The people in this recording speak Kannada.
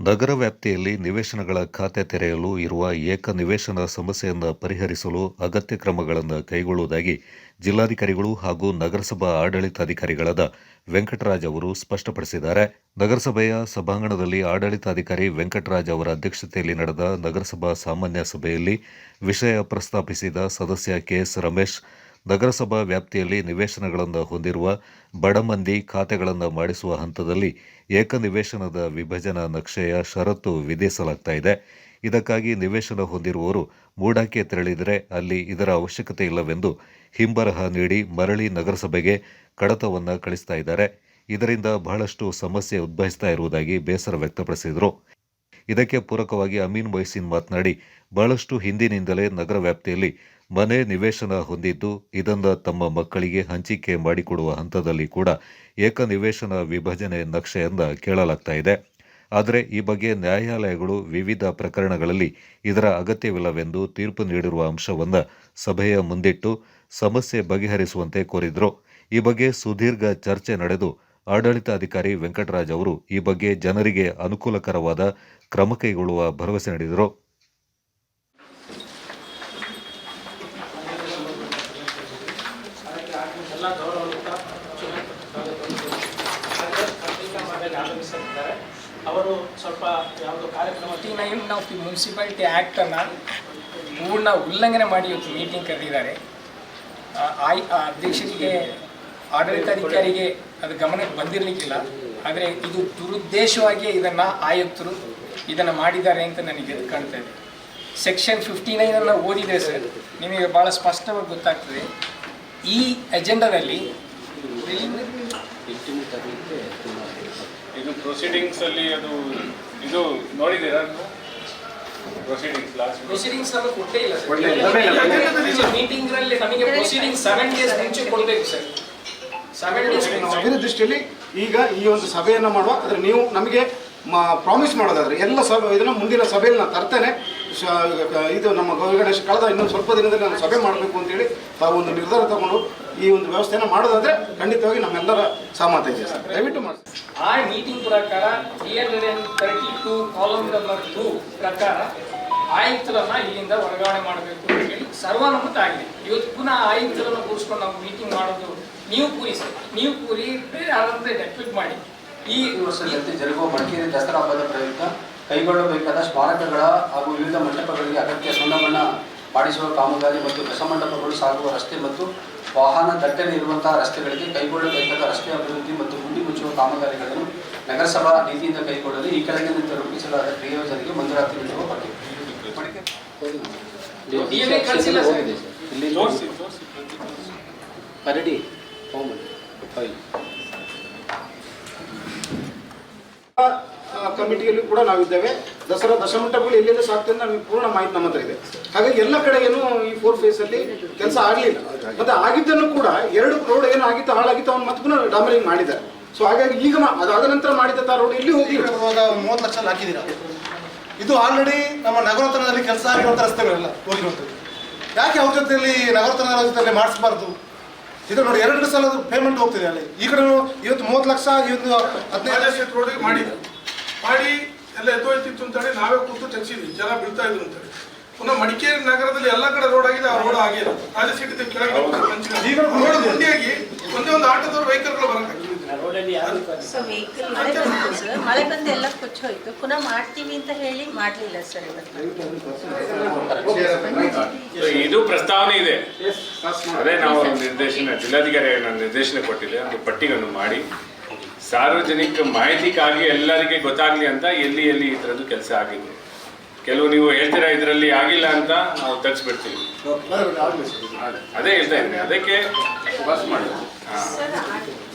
ನಗರ ವ್ಯಾಪ್ತಿಯಲ್ಲಿ ನಿವೇಶನಗಳ ಖಾತೆ ತೆರೆಯಲು ಇರುವ ಏಕ ನಿವೇಶನ ಸಮಸ್ಯೆಯನ್ನು ಪರಿಹರಿಸಲು ಅಗತ್ಯ ಕ್ರಮಗಳನ್ನು ಕೈಗೊಳ್ಳುವುದಾಗಿ ಜಿಲ್ಲಾಧಿಕಾರಿಗಳು ಹಾಗೂ ನಗರಸಭಾ ಆಡಳಿತಾಧಿಕಾರಿಗಳಾದ ವೆಂಕಟರಾಜ್ ಅವರು ಸ್ಪಷ್ಟಪಡಿಸಿದ್ದಾರೆ. ನಗರಸಭೆಯ ಸಭಾಂಗಣದಲ್ಲಿ ಆಡಳಿತಾಧಿಕಾರಿ ವೆಂಕಟರಾಜ್ ಅವರ ಅಧ್ಯಕ್ಷತೆಯಲ್ಲಿ ನಡೆದ ನಗರಸಭಾ ಸಾಮಾನ್ಯ ಸಭೆಯಲ್ಲಿ ವಿಷಯ ಪ್ರಸ್ತಾಪಿಸಿದ ಸದಸ್ಯ ಕೆಎಸ್ ರಮೇಶ್ ನಗರಸಭಾ ವ್ಯಾಪ್ತಿಯಲ್ಲಿ ನಿವೇಶನಗಳನ್ನು ಹೊಂದಿರುವ ಬಡ ಮಂದಿ ಖಾತೆಗಳನ್ನು ಮಾಡಿಸುವ ಹಂತದಲ್ಲಿ ಏಕ ನಿವೇಶನದ ವಿಭಜನಾ ನಕ್ಷೆಯ ಷರತ್ತು ವಿಧಿಸಲಾಗ್ತಾ ಇದೆ. ಇದಕ್ಕಾಗಿ ನಿವೇಶನ ಹೊಂದಿರುವವರು ಮೂಡಾಕ್ಕೆ ತೆರಳಿದರೆ ಅಲ್ಲಿ ಇದರ ಅವಶ್ಯಕತೆ ಇಲ್ಲವೆಂದು ಹಿಂಬರಹ ನೀಡಿ ಮರಳಿ ನಗರಸಭೆಗೆ ಕಡತವನ್ನು ಕಳಿಸ್ತಾ ಇದ್ದಾರೆ. ಇದರಿಂದ ಬಹಳಷ್ಟು ಸಮಸ್ಯೆ ಉದ್ಭವಿಸ್ತಾ ಇರುವುದಾಗಿ ಬೇಸರ ವ್ಯಕ್ತಪಡಿಸಿದರು. ಇದಕ್ಕೆ ಪೂರಕವಾಗಿ ಅಮೀನ್ ಮೊಯ್ಸಿನ್ ಮಾತನಾಡಿ, ಬಹಳಷ್ಟು ಹಿಂದಿನಿಂದಲೇ ನಗರ ವ್ಯಾಪ್ತಿಯಲ್ಲಿ ಮನೆ ನಿವೇಶನ ಹೊಂದಿದ್ದು ಇದನ್ನು ತಮ್ಮ ಮಕ್ಕಳಿಗೆ ಹಂಚಿಕೆ ಮಾಡಿಕೊಡುವ ಹಂತದಲ್ಲಿ ಕೂಡ ಏಕ ನಿವೇಶನ ವಿಭಜನೆ ನಕ್ಷೆಯಿಂದ ಕೇಳಲಾಗ್ತಾ ಇದೆ. ಆದರೆ ಈ ಬಗ್ಗೆ ನ್ಯಾಯಾಲಯಗಳು ವಿವಿಧ ಪ್ರಕರಣಗಳಲ್ಲಿ ಇದರ ಅಗತ್ಯವಿಲ್ಲವೆಂದು ತೀರ್ಪು ನೀಡಿರುವ ಅಂಶವನ್ನು ಸಭೆಯ ಮುಂದಿಟ್ಟು ಸಮಸ್ಯೆ ಬಗೆಹರಿಸುವಂತೆ ಕೋರಿದರು. ಈ ಬಗ್ಗೆ ಸುದೀರ್ಘ ಚರ್ಚೆ ನಡೆದು ಆಡಳಿತಾಧಿಕಾರಿ ವೆಂಕಟರಾಜ್ ಅವರು ಈ ಬಗ್ಗೆ ಜನರಿಗೆ ಅನುಕೂಲಕರವಾದ ಕ್ರಮ ಕೈಗೊಳ್ಳುವ ಭರವಸೆ ನೀಡಿದರು. ಎಲ್ಲ ಗೌರವಾನ್ವಿತ ಆಗಮಿಸಿದ್ದಾರೆ ಅವರು ಸ್ವಲ್ಪ ಯಾವುದೋ ಕಾರ್ಯಕ್ರಮ ನಾವು ಆ್ಯಕ್ಟನ್ನು ಪೂರ್ಣ ಉಲ್ಲಂಘನೆ ಮಾಡಿ ಇವತ್ತು ಮೀಟಿಂಗ್ ಕರೆದಿದ್ದಾರೆ. ಅಧ್ಯಕ್ಷರಿಗೆ, ಆಡಳಿತಾಧಿಕಾರಿಗೆ ಅದು ಗಮನಕ್ಕೆ ಬಂದಿರಲಿಕ್ಕಿಲ್ಲ. ಆದರೆ ಇದು ದುರುದ್ದೇಶವಾಗಿಯೇ ಇದನ್ನು ಆಯುಕ್ತರು ಇದನ್ನು ಮಾಡಿದ್ದಾರೆ ಅಂತ ನನಗೆ ಕಾಣ್ತಾ ಇದೆ. ಸೆಕ್ಷನ್ ಫಿಫ್ಟಿ ನೈನನ್ನು ಓದಿದೆ ಸರ್. ನಿಮಗೆ ಭಾಳ ಸ್ಪಷ್ಟವಾಗಿ ಗೊತ್ತಾಗ್ತದೆ. ಈ ಎಜೆಂಡಾದಲ್ಲಿ ಇದು ಪ್ರೊಸೀಡಿಂಗ್ಸ್ ಅಲ್ಲಿ ಅದು ಇದು ನೋಡಿದ್ದೀರಾ ಪ್ರೊಸೀಡಿಂಗ್ಸ್ ಲಾಸ್ಟ್ ಪ್ರೊಸೀಡಿಂಗ್ಸ್ ನಮಗೆ ಕೊಟ್ಟೇ ಇಲ್ಲ ಸರ್. ಮೀಟಿಂಗ್ ಅಲ್ಲಿ ನಮಗೆ ಪ್ರೊಸೀಡಿಂಗ್ ಸೆವೆನ್ ಡೇಸ್ ಮುಂಚೆ ಕೊಡಬೇಕು ಸರ್. ಸೆವೆನ್ ಡೇಸ್ ಸಭೆಯ ದೃಷ್ಟಿಯಲ್ಲಿ ಈಗ ಈ ಒಂದು ಸಭೆಯನ್ನು ಮಾಡುವ ಆದರೆ ನೀವು ನಮಗೆ ಪ್ರಾಮಿಸ್ ಮಾಡೋದಾದ್ರೆ ಎಲ್ಲ ಸಭೆ ಇದನ್ನು ಮುಂದಿನ ಸಭೆಯಲ್ಲಿ ನಾನು ತರ್ತೇನೆ. ಇದು ನಮ್ಮ ಗೌರಿ ಗಣೇಶ ಕಳೆದ ಇನ್ನೊಂದು ಸ್ವಲ್ಪ ದಿನದಲ್ಲಿ ನಾನು ಸಭೆ ಮಾಡಬೇಕು ಅಂತೇಳಿ ತಾವು ಒಂದು ನಿರ್ಧಾರ ತಗೊಂಡು ಈ ಒಂದು ವ್ಯವಸ್ಥೆಯನ್ನು ಮಾಡೋದಾದ್ರೆ ಖಂಡಿತವಾಗಿ ನಮ್ಮೆಲ್ಲರ ಸಾಮರ್ಥ್ಯ ಇದೆ ಸರ್. ದಯವಿಟ್ಟು ಮಾಡಿ. ಆ ಮೀಟಿಂಗ್ ಪ್ರಕಾರ three hundred and thirty two column number two ಪ್ರಕಾರ ಆಯುಕ್ತರನ್ನ ಇಲ್ಲಿಂದ ವರ್ಗಾವಣೆ ಮಾಡಬೇಕು ಅಂತ ಹೇಳಿ ಸರ್ವಾನುಮತ ಆಗಿದೆ. ಇವತ್ತು ಪುನಃ ಆಯುಕ್ತರನ್ನು ಕೂರಿಸ್ಕೊಂಡು ನಾವು ಮೀಟಿಂಗ್ ಮಾಡೋದು ನೀವು ಕೂರಿಸಿ. ನೀವು ಕೂರಿ ಅದರಂತೆ ಡೆಪ್ಯೂಟ್ ಮಾಡಿ. ಈ ವರ್ಷದಂತೆ ಜರುಗುವ ಮಡಿಕೇರಿ ದಸರಾ ಹಬ್ಬದ ಪ್ರಯುಕ್ತ ಕೈಗೊಳ್ಳಬೇಕಾದ ಸ್ಮಾರಕಗಳ ಹಾಗೂ ವಿವಿಧ ಮಂಟಪಗಳಿಗೆ ಅಗತ್ಯ ಸುಣ್ಣಬಣ್ಣ ಮಾಡಿಸುವ ಕಾಮಗಾರಿ ಮತ್ತು ರಸಮಂಟಪಗಳು ಸಾಗುವ ರಸ್ತೆ ಮತ್ತು ವಾಹನ ದಟ್ಟಣೆ ಇರುವಂತಹ ರಸ್ತೆಗಳಿಗೆ ಕೈಗೊಳ್ಳಬೇಕಾದ ರಸ್ತೆ ಅಭಿವೃದ್ಧಿ ಮತ್ತು ಗುಂಡಿ ಮುಚ್ಚುವ ಕಾಮಗಾರಿಗಳನ್ನು ನಗರಸಭಾ ನೀತಿಯಿಂದ ಕೈಗೊಳ್ಳಲು ಈ ಕೆಳಗಿನಂತೆ ರೂಪಿಸಲಾದ ಕ್ರಿಯೋಜನೆಗೆ ಮಂಜೂರಾತಿ ನೀಡುವ ಬಗ್ಗೆ. ಕರಡಿ ಫೈಲ್ ಕಮಿಟಿಯಲ್ಲಿ ಕೂಡ ನಾವಿದ್ದೇವೆ. ದಸರಾ ದಶಮಂಟಪಗಳು ಎಲ್ಲೆಲ್ಲ ಸಾಕ್ತದೆ ಅಂತ ನಮಗೆ ಪೂರ್ಣ ಮಾಹಿತಿ ನಮ್ಮ ಹತ್ರ ಇದೆ. ಹಾಗಾಗಿ ಎಲ್ಲ ಕಡೆ ಏನು ಈ ಫೋರ್ ಫೇಸ್ ಅಲ್ಲಿ ಕೆಲಸ ಆಗಲಿಲ್ಲ. ಮತ್ತೆ ಆಗಿದ್ದನ್ನು ಕೂಡ ಎರಡು ರೋಡ್ ಏನು ಆಗಿತ್ತು ಹಾಳಾಗಿತ್ತು ಅವ್ನು ಮತ್ತೆ ಪುನಃ ಡಾಮರಿಂಗ್ ಮಾಡಿದ್ದಾರೆ. ಸೊ ಹಾಗಾಗಿ ಈಗ ಮಾ- ಅದಾದ ನಂತರ ಮಾಡಿದಂಥ ರೋಡ್ ಇಲ್ಲಿ ಹೋಗಿ ಮೂವತ್ತು ಲಕ್ಷ ಹಾಕಿದ್ದೀರಾ? ಇದು ಆಲ್ರೆಡಿ ನಮ್ಮ ನಗರೋತ್ತರದಲ್ಲಿ ಕೆಲಸ ಆಗಿರುವಂಥ ರಸ್ತೆಗಳೆಲ್ಲ ಹೋಗಿರುವಂಥದ್ದು ಯಾಕೆ ಅವ್ರ ಜೊತೆಯಲ್ಲಿ ನಗರೋತ್ತರದ ಜೊತೆಯಲ್ಲಿ ಮಾಡಿಸಬಾರ್ದು? ಇದು ನೋಡಿ ಎರಡು ಸಲ ಪೇಮೆಂಟ್ ಹೋಗ್ತಿದೆ ಅಲ್ಲಿ. ಈ ಕಡೆ ಇವತ್ತು ಮೂವತ್ತು ಲಕ್ಷ ಇವತ್ತು ಹದಿನೈದು ಲಕ್ಷ ಮಾಡಿದ್ರು ಮಾಡಿ ಎಲ್ಲ ಎದ್ದೋಯ್ತಿತ್ತು ಅಂತೇಳಿ ನಾವೇ ಕೂತು ಚರ್ಚಿದ್ವಿ ಜನ ಬೀಳ್ತಾ ಇದ್ರು ಅಂತೇಳಿ. ಪುನಃ ಮಡಿಕೇರಿ ನಗರದಲ್ಲಿ ಎಲ್ಲ ಕಡೆ ರೋಡ್ ಆಗಿದೆ ಆ ರೋಡ್ ಆಗಿಲ್ಲ ಆ ಕೆಳಗೆ ಈಗ ರೋಡ್ ಮುಂದೆಯಾಗಿ ಒಂದೇ ಒಂದು ಆಟೋದವ್ರು ವೆಹಿಕಲ್ಗಳು ಸೊ ವೆಹಿಕಲ್ ಮಳೆ ಬಂತು ಸರ್ ಮಳೆ ಬಂದು ಎಲ್ಲ ಕೊಚ್ಚೋಯ್ತು ಪುನಃ ಮಾಡ್ತೀವಿ ಅಂತ ಹೇಳಿ ಮಾಡಲಿಲ್ಲ ಸರ್ ಇವತ್ತು. ಇದು ಪ್ರಸ್ತಾವನೆ ಇದೆ. ಅದೇ ನಾವು ನಿರ್ದೇಶನ ಜಿಲ್ಲಾಧಿಕಾರಿ ನಾನು ನಿರ್ದೇಶನ ಕೊಟ್ಟಿದೆ ಒಂದು ಪಟ್ಟಿಗಳನ್ನು ಮಾಡಿ. ಸಾರ್ವಜನಿಕ ಮಾಹಿತಿಗಾಗಿ ಎಲ್ಲರಿಗೆ ಗೊತ್ತಾಗ್ಲಿ ಅಂತ ಎಲ್ಲಿ ಎಲ್ಲಿ ಈ ಥರದ್ದು ಕೆಲಸ ಆಗಿದೆ. ಕೆಲವು ನೀವು ಹೇಳ್ತೀರಾ ಇದರಲ್ಲಿ ಆಗಿಲ್ಲ ಅಂತ ನಾವು ತೆಗ್ಸ್ಬಿಡ್ತೀವಿ. ಅದೇ ಹೇಳ್ತಾ ಇದ್ದೀನಿ. ಅದಕ್ಕೆ ಬಸ್ ಮಾಡಿ ಹಾಂ